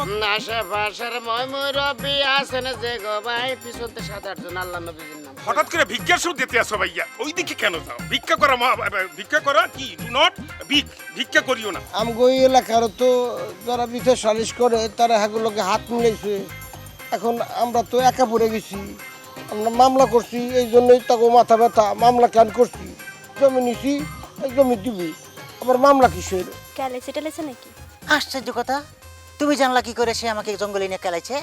ভাষার মই আছেন যে গো ভাই পিছনতে সাত আটজন আল্লাহ নবীজির নাম। হঠাৎ করে ভিক্ষার সুদ দিতে আসো ভাইয়া ওই দিকে কেন যাও? ভিক্ষা করা মা ভিক্ষা করা কি? ডু নট ভিক ভিক্ষা করিও না। আমগো এই এলাকার তো যারা বিচার সালিশ করে তারা সেগুলোকে হাত মিলাইছে। এখন আমরা তো একা পড়ে গেছি আমরা মামলা করছি এই জন্যই তাকে মাথা ব্যথা মামলা কেন করছি? জমি নিছি জমি দিবি আবার মামলা কিসের? ক্যালেছে টেলেছে নাকি? আশ্চর্য কথা তুমি জানলা কি করে সে আমাকে জঙ্গলে নিয়ে কেলাইছে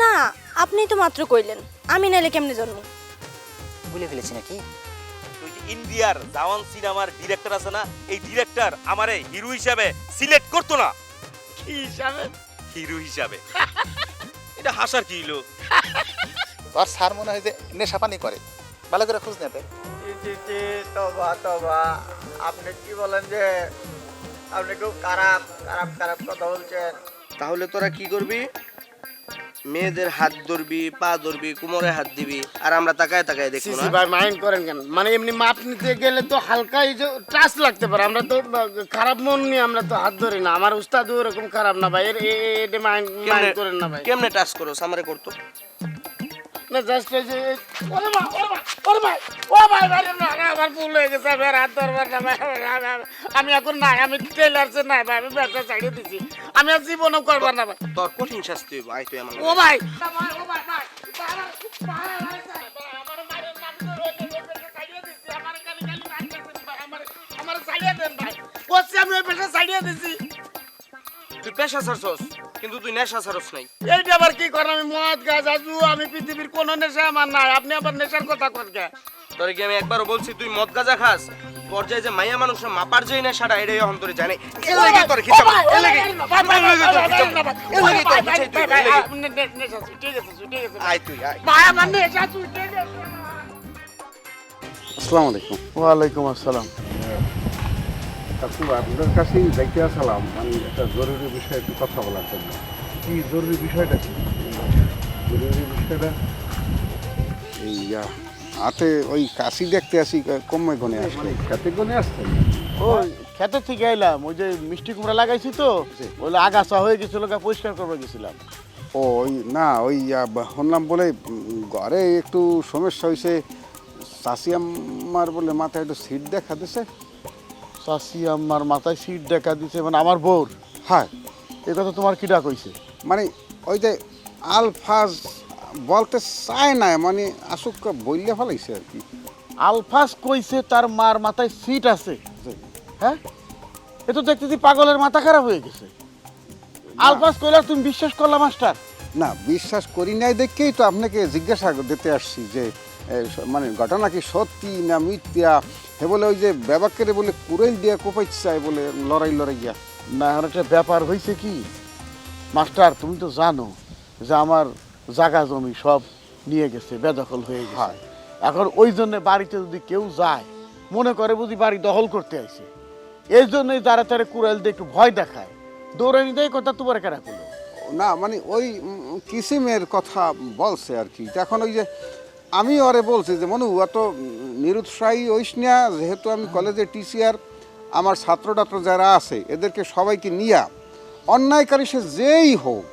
না আপনি তো মাত্র কইলেন আমি নাইলে কেমনে জন্ম? ভুলে ফেলেছি নাকি? ওই যে ইন্ডিয়ার জাওয়ান সিনেমার ডিরেক্টর আছে না এই ডিরেক্টর আমারে হিরো হিসাবে সিলেক্ট করতো না। কি হিসাবে? হিরো হিসাবে। এটা হাসার কি হলো তোর স্যার মনে হয় যে নেশা পানি করে। ভালো করে খোঁজ নেবে তবা তবা। আপনি কি বলেন যে আপনি খুব খারাপ খারাপ খারাপ কথা বলছেন। তাহলে তোরা কি করবি? মেয়েদের হাত ধরবি পা ধরবি কোমরে হাত দিবি আর আমরা তাকায় তাকায় দেখি সিসি ভাই মাইন্ড করেন কেন? মানে এমনি মাপ নিতে গেলে তো হালকা এই যে টাচ লাগতে পারে। আমরা তো খারাপ মন নিয়ে আমরা তো হাত ধরি না। আমার উস্তাদ ওরকম খারাপ না ভাই। এর এ- এটা মাইন্ড মাইন্ড করেন না ভাই। কেমনে টাচ করো সামারে করতো না জাস্ট এই ওরে মা ওরে মা ওরে ভাই ও ভাই ভাই না না আমার ভুল হয়ে গেছে আমি আর হাত ধরবার না ভাই আমি- এখন না আমি টেলার্সে নাই ভাই আমি ব্যবসা ছাড়িয়ে দিছি। আমি আর জীবনও করবার না ভাই। তোর কঠিন শাস্তি হইব তুই আমার ও ভাই ও ভাই ভাই আমি ওই পেশা ছাড়িয়ে দিছি। তুই পেশা ছাড়ছস? কিন্তু তুই নেশা ছাড়স নাই। এইটা আবার কি করেন? আমি মদ গাছ আজু আমি পৃথিবীর কোন নেশা আমার নাই। আপনি আবার নেশার কথা কন কে? তোর কি আমি একবারও বলছি তুই মদ গাঁজা খাস? পর্যায়ে যে মাইয়া মানুষের মাপার যে নেশাটা এটাই অন্তরে জানে। এ লাগে তোর এ লাগে। এ লাগে তোর এ লাগে তোর নেশা ঠিক আছে ঠিক আছে আয় তুই আয়। আমার নেশা ঠিক আছে। আসসালামু আলাইকুম। ওয়ালাইকুম আসসালাম। কাকু আপনার কাছেই দেখতে আসলাম। মানে একটা জরুরি বিষয়ে একটু কথা বলার জন্য। কি জরুরি বিষয়টা কি? জরুরি বিষয়টা এই আহ, হাতে ওই কাশি দেখতে আসি কমে গনে আসলে খেতে গনে আসছেন ওই খেতে থেকে এলাম ওই যে মিষ্টি কুমড়া লাগাইছি তো ওই আগাছা হয়ে গেছিল গা পরিষ্কার করবে গেছিলাম। ও ওই না ওই শুনলাম বলে ঘরে একটু সমস্যা হয়েছে চাষি আমার বলে মাথায় একটু সিট দেখা দিছে। চাষি আমার মাথায় সিট দেখা দিছে মানে আমার বোর হ্যাঁ। এ কথা তোমার কিটা কইছে? মানে ওই যে আলফাজ বলতে চায় না মানে আসুক বললে ফেলাইছে আর কি। আলফাস কইছে তার মার মাথায় সিট আছে। হ্যাঁ? এ তো দেখতেছি পাগলের মাথা খারাপ হয়ে গেছে। আলফাস কইলা তুমি বিশ্বাস করলা মাস্টার? না বিশ্বাস করি নাই দেখেই তো আপনাকে জিজ্ঞাসা দিতে আসছি যে মানে ঘটনা কি সত্যি না মিথ্যা? হে বলে ওই যে ব্যাবাকের বলে কুড়েল দিয়া কোপাই চায় বলে লড়াই লড়াইয়া না এখন একটা ব্যাপার হয়েছে কি? মাস্টার তুমি তো জানো যে আমার জাগা জমি সব নিয়ে গেছে বেদখল হয়ে গেছে। এখন ওই জন্য বাড়িতে যদি কেউ যায় মনে করে বুঝি বাড়ি দখল করতে আইছে। এই জন্যই তারা তারা কুড়াল দিয়ে একটু ভয় দেখায়। দৌড়ানি দেয় কথা তোমার কেনা করল না মানে ওই কিসিমের কথা বলছে আর কি। এখন ওই যে আমি ওরে বলছি যে মনু অত নিরুৎসাহী হইস না যেহেতু আমি কলেজে টিচিয়ার আমার ছাত্র টাত্র যারা আছে এদেরকে সবাইকে নিয়া অন্যায়কারী সে যেই হোক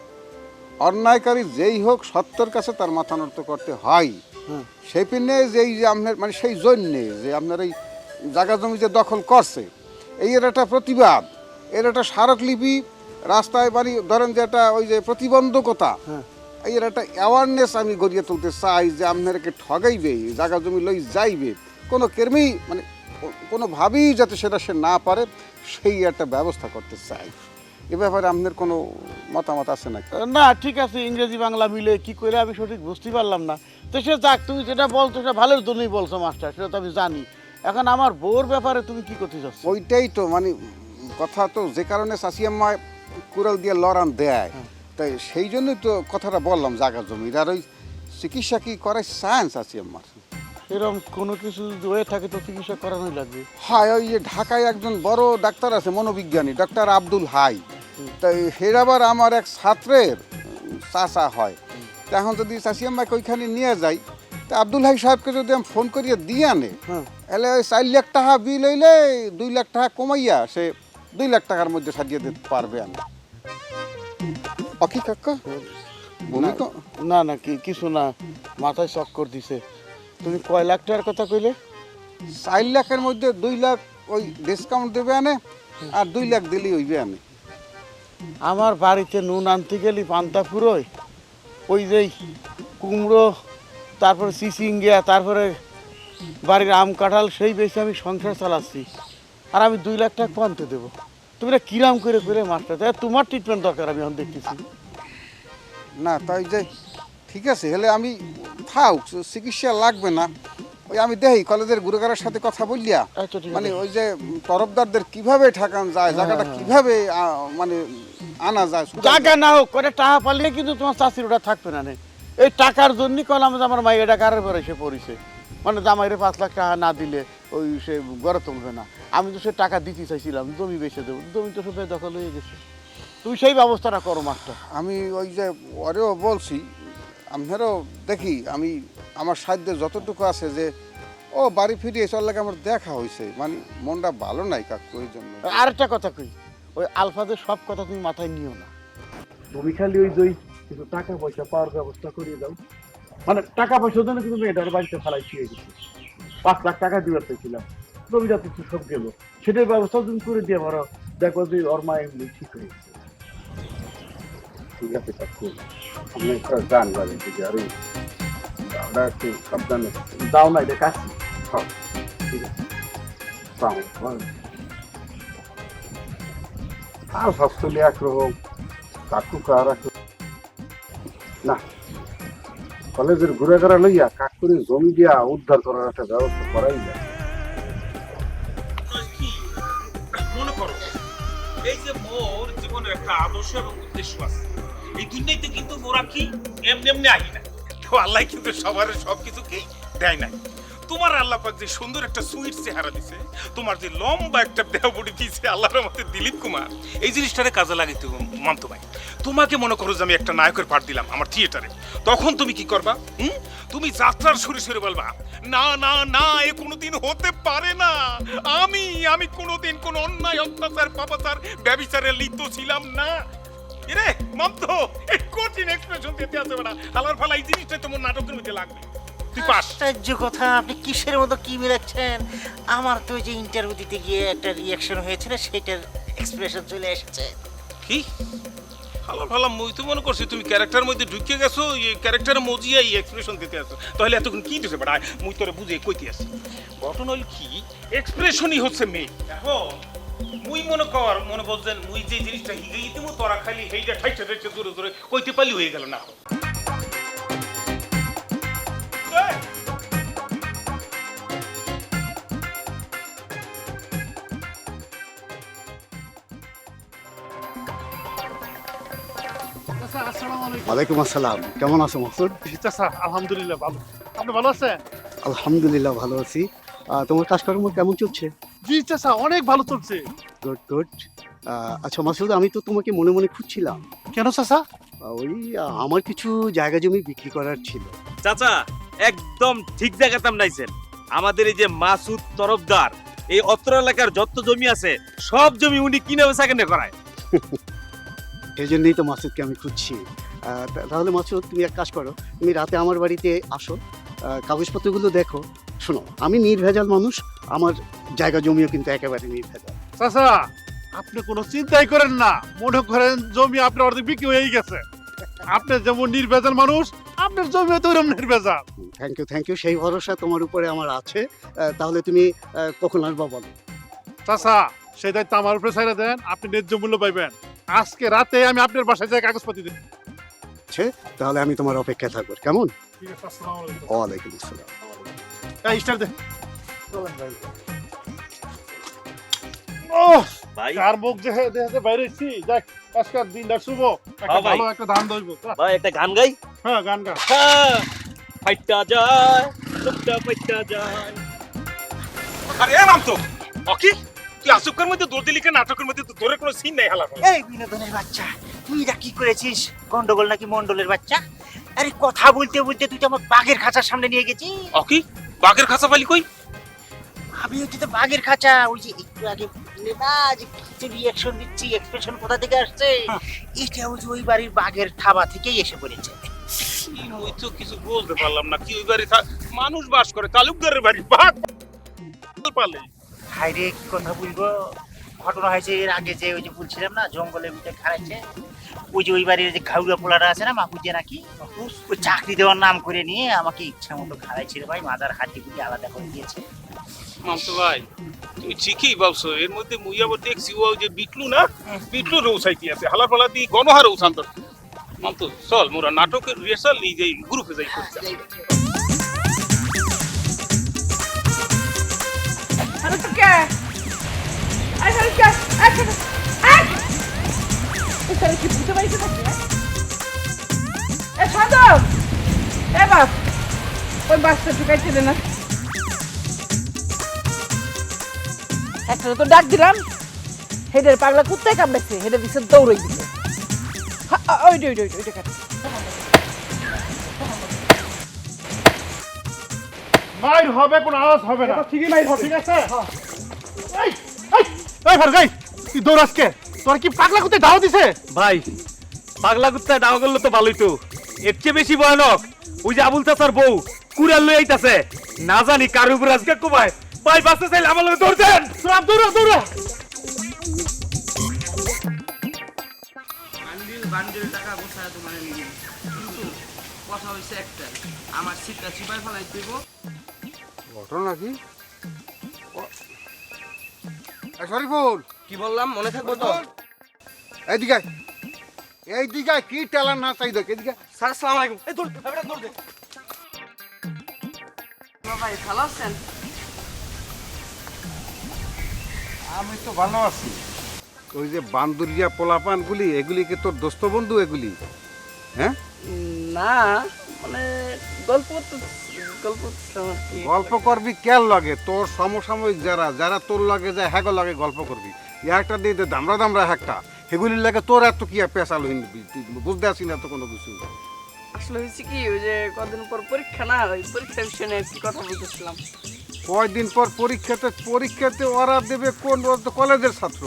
অন্যায়কারী যেই হোক সত্যের কাছে তার মাথা নত করতে হয়। সেই পিনে যেই যে আপনার মানে সেই জন্যে যে আপনার এই জায়গা জমি যে দখল করছে এই এর একটা প্রতিবাদ এর একটা স্মারকলিপি রাস্তায় বাড়ি ধরেন যে একটা ওই যে প্রতিবন্ধকতা এই এর একটা অ্যাওয়ারনেস আমি গড়িয়ে তুলতে চাই যে আপনাকে ঠগাইবে জায়গা জমি লই যাইবে। কোনো কেরমেই মানে কোনোভাবেই যাতে সেটা সে না পারে সেই একটা ব্যবস্থা করতে চাই। এ ব্যাপারে আপনার কোনো মতামত আছে নাকি? না ঠিক আছে ইংরেজি বাংলা মিলে কি করে আমি সঠিক বুঝতে পারলাম না। তো সে যাক তুমি যেটা বলছো সেটা ভালোর জন্যই বলছো মাস্টার সেটা তো আমি জানি। এখন আমার বোর ব্যাপারে তুমি কি করতে চাচ্ছ? ওইটাই তো মানে কথা তো যে কারণে চাষিয়াম্মা কুড়াল দিয়ে লড়ান দেয়। তাই সেই জন্যই তো কথাটা বললাম জায়গা জমির। আর ওই চিকিৎসা কি করে? সায়েন্স চাষিয়াম্মার এরকম কোনো কিছু হয়ে থাকে তো চিকিৎসা করানোই লাগবে। হয় ওই যে ঢাকায় একজন বড় ডাক্তার আছে মনোবিজ্ঞানী ডাক্তার আব্দুল হাই। তাই হের আবার আমার এক ছাত্রের চাষা হয়। এখন যদি চাষিয়াম্মাকে ওইখানে নিয়ে যাই তা আব্দুল হাই সাহেবকে যদি আমি ফোন করিয়ে দিয়ে আনে এলে ওই চার লাখ টাকা বিল হইলে দুই লাখ টাকা কমাইয়া সে দুই লাখ টাকার মধ্যে সাজিয়ে দিতে পারবে আমি অকি কাকা? তো না না কি কিছু না। মাথায় চক্কর দিছে। তুমি কয় লাখ টাকার কথা কইলে? চার লাখের মধ্যে দুই লাখ ওই ডিসকাউন্ট দেবে আনে আর দুই লাখ দিলেই হইবে আনে। আমার বাড়িতে নুন আনতে গেলি পান্তা ফুরোয় ওই যে কুমড়ো তারপরে চিচিঙ্গিয়া তারপরে বাড়ির আম কাঁঠাল সেই বেশি আমি সংসার চালাচ্ছি। আর আমি দুই লাখ টাকা পান্তে দেবো। তুমি না কিরাম করে করে মাস্টার তাই তোমার ট্রিটমেন্ট দরকার আমি এখন দেখতেছি। না তাই যে ঠিক আছে হলে আমি থাক চিকিৎসা লাগবে না। ওই আমি দেখি কলেজের গুরুগারের সাথে কথা বললিয়া আচ্ছা মানে ওই যে তরফদারদের কীভাবে ঠেকান যায় জায়গাটা কীভাবে মানে আনা যায় জায়গা না হোক করে টাকা পারলে কিন্তু তোমার চাষির ওটা থাকবে না। এই টাকার জন্যই কলাম যে আমার মাইয়াটা কারের পরে এসে পড়েছে। মানে জামাইরে পাঁচ লাখ টাকা না দিলে ওই সে গড়ে তুলবে না। আমি তো সে টাকা দিতে চাইছিলাম জমি বেচে দেবো। জমি তো সব দখল হয়ে গেছে। তুই সেই ব্যবস্থাটা করো মাস্টার। আমি ওই যে ওরেও বলছি আপনারও দেখি আমি আমার সাধ্যে যতটুকু আছে যে ও বাড়ি ফিরে এসে ওর লাগে আমার দেখা হয়েছে মানে মনটা ভালো নাই কাকু ওই জন্য। আরেকটা কথা কই ওই আলফাদের সব কথা তুমি মাথায় নিও না। তুমি খালি ওই যে কিছু টাকা পয়সা পাওয়ার ব্যবস্থা করিয়ে দাও। মানে টাকা পয়সার জন্য কিন্তু মেয়েটার বাড়িতে ফেলাই শুয়ে গেছে। পাঁচ লাখ টাকা দিবার চাইছিলাম জমিটা তো সব গেল। সেটার ব্যবস্থা তুমি করে দিয়ে পারো। দেখো যে ওর মা এমনি ঠিক হয়ে গেছে ঠিক আছে যান বাড়ি থেকে আর সাবধানে দাও না, এটা খাও ঠিক আছে। আর সবচেয়ে একরকম কাকু এক না। কলেজের ঘুরে ঘুরা লইয়া কাকুরি জমি দিয়া উদ্ধার করার একটা ব্যবস্থা করাই যায়। মনে করো, এই যে মোর জীবনের একটা আদর্শ এবং উদ্দেশ্য আছে, এই দুনিয়াতে কিন্তু মোরা কি এমনি এমনি আহি না তো আল্লাহ কিন্তু সবার সবকিছুকেই দেয় না তোমার আল্লাহ পাক যে সুন্দর একটা সুইট চেহারা দিছে, তোমার যে লম্বা একটা দেহবড়ি দিয়েছে আল্লাহর মধ্যে দিলীপ কুমার, এই জিনিসটারে কাজে লাগাইতে মানতো ভাই। তোমাকে মনে করো যে আমি একটা নায়কের পাঠ দিলাম আমার থিয়েটারে। তখন তুমি কি করবা? হুম? তুমি যাত্রার সুরে সুরে বলবা, না না না, এ কোনোদিন হতে পারে না। আমি আমি কোনোদিন কোন অন্যায়, অত্যাচার, পাপাচার, ব্যবিচারে লিপ্ত ছিলাম না। এরে মামতো কঠিন এক্সপ্রেশন দিতে আছে বেটা আলার ফালা এই জিনিসটা তোমার নাটকের মধ্যে লাগবে। তুই পাস। আশ্চর্য কথা আপনি কিসের মতো কি মিলাচ্ছেন? আমার তো যে ইন্টারভিউ দিতে গিয়ে একটা রিয়াকশন হয়েছিল সেটার এক্সপ্রেশন চলে এসেছে। কি? ভালো ভালো মুই তো মনে করছি তুমি ক্যারেক্টার মধ্যে ঢুকে গেছো এই ক্যারেক্টারে মজিয়া এই এক্সপ্রেশন দিতে আছো তাহলে এতক্ষণ কি দিছে বেটা? মুই তোরে বুঝে কইতে আসি। ঘটনা হল কি এক্সপ্রেশনই হচ্ছে মেয়ে। এখন মুই মনে কর মনে বলছেন মুই যে জিনিসটা হিগে দিমু তোরা খালি হেইটা ঠাইটা ঠাইটা জোরে জোরে কইতে পারলি হয়ে গেল না। এই, ওয়ালাইকুম আসসালাম। কেমন আছো মাসুদ চাচা আলহামদুলিল্লাহ ভালো। আপনি ভালো আছেন? আলহামদুলিল্লাহ ভালো আছি। তোমার কাজকর্ম কেমন চলছে? জি চাচা অনেক ভালো চলছে। Good good. আচ্ছা মাসুদ আমি তো তোমাকে মনে মনে খুঁজছিলাম। কেন চাচা ওই আমার কিছু জায়গা জমি বিক্রি করার ছিল। চাচা একদম ঠিক জায়গাতে নাইছেন আমাদের এই যে মাসুদ তরফদার এই অত্র এলাকার যত জমি আছে সব জমি উনি কিনে বেচা কেনে করায়? সেই জন্যই তো মাসুদকে আমি খুঁজছি। আহ, তা- তাহলে মাসুদ তুমি এক কাজ করো তুমি রাতে আমার বাড়িতে আসো আহ, কাগজপত্রগুলো দেখো শোনো আমি নির্ভেজাল মানুষ আমার জায়গা জমিও কিন্তু একেবারে নির্ভেজাল। চাচা আপনি কোনো চিন্তাই করেন না। মনে করেন জমি আপনার অর্ধেক বিক্রি হয়ে গেছে। আপনি যেমন নির্ভেজাল মানুষ আপনার জমি তো ওরকম নির্ভেজাল। থ্যাংক ইউ থ্যাংক ইউ সেই ভরসা তোমার উপরে আমার আছে। তাহলে তুমি কখন আসবা বলো? চাচা সেই দায়িত্ব আমার উপরে ছেড়ে দেন আপনি ন্যায্য মূল্য পাইবেন। আজকে রাতে আমি আপনার বাসায় যাই কাগজপত্র দিন তাহলে আমি তোমার অপেক্ষায় থাকব। কেমন? ঠিক আছে আসসালামু আলাইকুম। ওয়ালাইকুম আসসালাম। এই স্টার দে। ও ভাই কার মুখ যে দেখাতে বাইরে দেখ আজকাল দিনটা শুভ। একটা হ্যাঁ ভাই। ভালো একটা ধান দইব। ভাই একটা গান গাই? হ্যাঁ গান গা হ্যাঁ। যায় আরে অকি তুই আসুকের মধ্যে দৌড় দিলি কেন? নাটকের মধ্যে তো কোনো সিন নাই হালা এই বিনোদনের বাচ্চা তুই এটা কি করেছিস? গন্ডগোল নাকি মন্ডলের বাচ্চা? আরে কথা বলতে বলতে তুই তো আমার বাঘের খাঁচার সামনে নিয়ে গেছিস। অকি বাঘের খাঁচা পালি কই? আমি ওইটা তো বাঘের খাঁচা ওই যে একটু আগে বললে না যে কিছু রিয়াকশন দিচ্ছি এক্সপ্রেশন কোথা থেকে আসছে? এটা ওই ওই বাড়ির বাঘের থাবা থেকেই এসে পড়েছে। ওই তো কিছু বলতে পারলাম না কি ওই বাড়ি মানুষ বাস করে তালুকদারের বাড়ি বাঘ। পালে হাইরে কি কথা বলব? ঘটনা হয়েছে এর আগে যে ওই যে বলছিলাম না জঙ্গলের ভিতরে খারাইছে ওই যে ওই বাড়ির যে ঘাউরা পোলাটা আছে না মাকুজে নাকি? ওই চাকরি দেওয়ার নাম করে নিয়ে আমাকে ইচ্ছা মতো খারাইছে ভাই মাদার হাড্ডি গুলি আলাদা করে দিয়েছে। মামতো ভাই তুই ঠিকই বলছো এর মধ্যে মুই আবার দেখছি ও যে বিটলু না বিটলু রৌসাইতি আছে। হালা ফালা দিয়ে গণহার রৌসান্তর মামতো চল মোরা নাটকের রিহার্সাল নিয়ে যাই গ্রুপে যাই করতে। আরে তো কে? আরে একটা তো ডাক দিলাম। হেডের পাগলা কুত্তায় কামড়াচ্ছে হেডের দিচ্ছে দৌড়ই দিছে হা- আ, ওইটা ওইটা ওইটা ওইটা কাটে মাইর হবে কোনো আওয়াজ হবে না। ঠিকই মাইর হবে। ঠিক আছে? এই এই এই ভারগাই তুই দৌড়াস কে? তোর কি পাগলা দাও দিছে? ভাই পাগলা কুত্তায় দাওয়া করল তো ভালোই তো। এর চেয়ে বেশি ভয়ানক ওই যে আবুল চাচার বউ কুড়াল লই আইতাছে। না জানি কার উপর আজকে কুমায়। ভাই বাঁচতে চাইলে আমার লগে দৌড় দেন। সব দৌড়া দৌড়া বান্ডিল বান্ডিল টাকা গোছায় তোমার নিয়ে কিন্তু কথা হয়েছে একটা আমার সিটটা চিপাই ফেলাই দিব ঘটনা কি শরীফুল কি বললাম মনে থাকব তো এইদিকে। এইদিকে কি টেলার না চাই দেখ এদিকে স্যার আসসালামু আলাইকুম এই এবারে দৌড় দে ভাই ভালো আছেন আমি তো ভালো আছি। ওই যে বান্দুরিয়া পোলাপান পোলাপানগুলি এগুলি কি তোর দোস্ত বন্ধু এগুলি? হ্যাঁ? না মানে গল্প তো গল্প গল্প করবি কেন লাগে? তোর সমসাময়িক যারা যারা তোর লাগে যায় হ্যাগো লাগে গল্প করবি। একটা দিয়ে দে দামরা দামরা একটা সেগুলির লাগে তোর এত কি আর পেশাল হইনি বুঝতে আসি না তো কোনো কিছু। আসলে হয়েছে কি ওই যে কদিন পর পরীক্ষা না ওই পরীক্ষা বিষয় একটু কথা বলতেছিলাম। কয়দিন পর পরীক্ষাতে পরীক্ষাতে ওরা দেবে কোন কলেজের ছাত্র?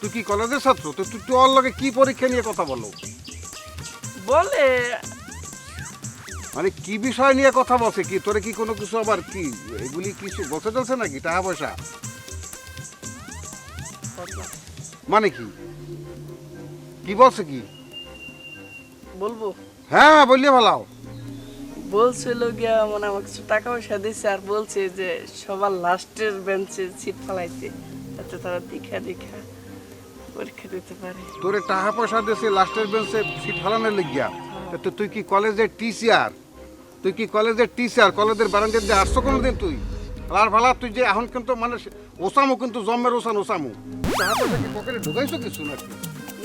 তুই কি কলেজের ছাত্র? তো তুই তুই ওর লগে কি পরীক্ষা নিয়ে কথা বলো? বলে। মানে কি বিষয় নিয়ে কথা বলছে কি? তোরে কি কোনো কিছু আবার কি এগুলি কিছু বলতে চলছে নাকি? টাকা পয়সা? মানে কি? কি বলছে কি? বলব। হ্যাঁ বললে ভালো বলছিল গিয়া মানে আমার কিছু টাকা পয়সা দিচ্ছে আর বলছে যে সবার লাস্টের বেঞ্চে সিট ফালাইতে যাতে তারা দীক্ষা দীক্ষা পরীক্ষা দিতে পারে। তোরে টাকা পয়সা দিয়েছে লাস্টের বেঞ্চে সিট ফালানোর লেগিয়া। তা তুই কি কলেজের টিচার তুই কি কলেজের টিচার কলেজের বারান্দার দিয়ে আসছো কোনোদিন তুই? ফালার ফালা তুই যে এখন কিন্তু মানে ওসামু কিন্তু জন্মের ওসান ওসামু। টাকা পয়সা কি পকেটে ঢুকাইছো কিছু নাকি?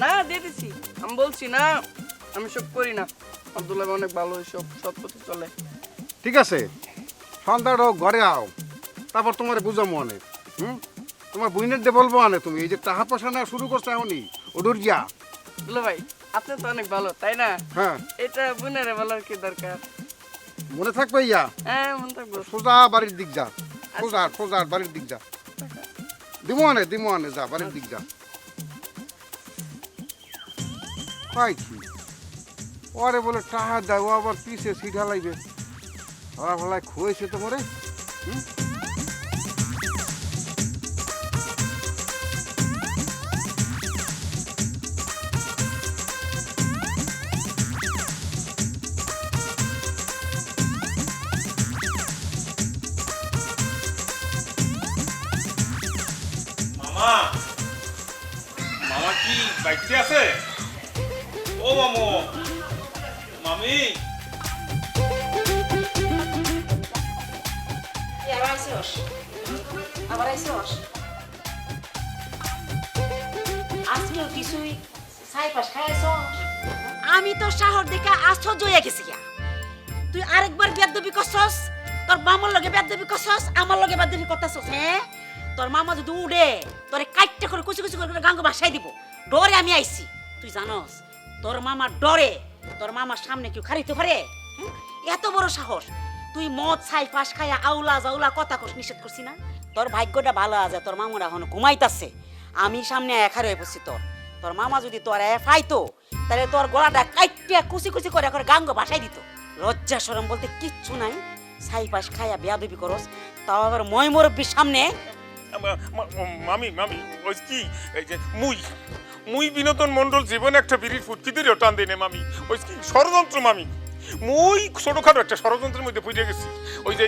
না দিয়ে দিছি। আমি বলছি না আমি সব করি না। আব্দুল্লাহ অনেক ভালো সব সৎ পথে চলে। ঠিক আছে। সন্ধ্যার হোক ঘরে আও। তারপর তোমার বুঝামো অনেক হুম? তোমার বুইনের দিয়ে বলব অনেক তুমি এই যে টাকা পয়সা নেওয়া শুরু করছ এমনই ওডুর গিয়া দুলা ভাই আপনি তো অনেক ভালো তাই না? হ্যাঁ। এটা বুনারে বলার কি দরকার? মনে থাকবে ইয়া? হ্যাঁ মনে থাকব। সোজা বাড়ির দিক যা সোজা সোজা বাড়ির দিক যা। দিমো আনে দিমো আনে যা বাড়ির দিক যা। কয় কি? ওরে বলে টাকা দেয় ও আবার পিছে সিট হালাইবে ওরা বলাই খুয়েছে তো মরে হুম? মামা মামা কি বাইকতে আছে? ও মামু আমি তো শহর দেখে আশ্চর্য হয়ে গেছি। তুই আরেকবার বেদবি করছস? তোর মামার লগে বেদবি করছস? আমার লগে বেদবি করতেছস হ্যাঁ তোর মামা যদি উড়ে, তোরে কাইটটা করে কুচি কুচি করে গাঙ্গ বাসাই দিব। ডরে আমি আইছি। তুই জানস, তোর মামা ডরে। তোর মামার সামনে কেউ খারিতে পারে? হ্যাঁ? এত বড় সাহস। তুই মদ, ছাই পাশ খাইয়া আউলা জাউলা কথা কস, নিষেধ করছি না? তোর ভাগ্যটা ভালো আছে, তোর মামুরা এখন ঘুমাইতাছে। আমি সামনে একা রয়ে বসছি তোর। তোর মামা যদি তোর এ ফাইতো, তাহলে তোর গলাটা কাইটিয়া কুচি কুচি করে করে গাঙ্গ ভাসাই দিত। লজ্জা সরম বলতে কিচ্ছু নাই। ছাই পাশ খাইয়া বেয়াদবি করস। তাও আবার মই মুরব্বীর সামনে? মামি মামি, ওই কি? এই যে মুই। মুই বিনোদন মন্ডল জীবনে একটা বিড়ির ফুটকি দিয়ে টান দিনে মামি। ওই কি, ষড়যন্ত্র মামি। মুই ছোটখাটো একটা ষড়যন্ত্রের মধ্যে পড়ে গেছি। ওই যে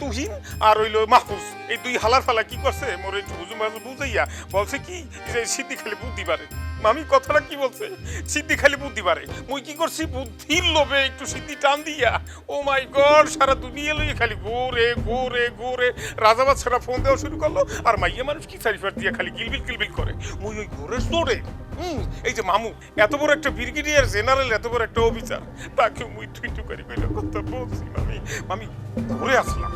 তুহিন আর ওই মাহফুজ। এই দুই হালার ফালা কি করছে? মোর একটু বাজু বুঝাইয়া বলছে কি, যে সিদ্ধি খেলে বুদ্ধি পারে মামি, কথাটা কি বলছে? সিদ্ধি খালি বুদ্ধি পারে মুই কি করছি? বুদ্ধির লোভে একটু সিদ্ধি টান দিয়া, ও মাই গড, সারা দুনিয়া লইয়ে খালি গোরে গোরে গোরে রাজাবাদ ছাড়া ফোন দেওয়া শুরু করল, আর মাইয়া মানুষ কি চারিফার দিয়ে খালি গিলবিল কিলবিল করে? মুই ওই ঘোরে সোরে হুম, এই যে মামু, এত বড় একটা ব্রিগেডিয়ার জেনারেল, এত বড় একটা অফিসার, তাকে মুই টুইটু করি কইলে কথা বলছি, মামি। মামি, ঘুরে আসলাম।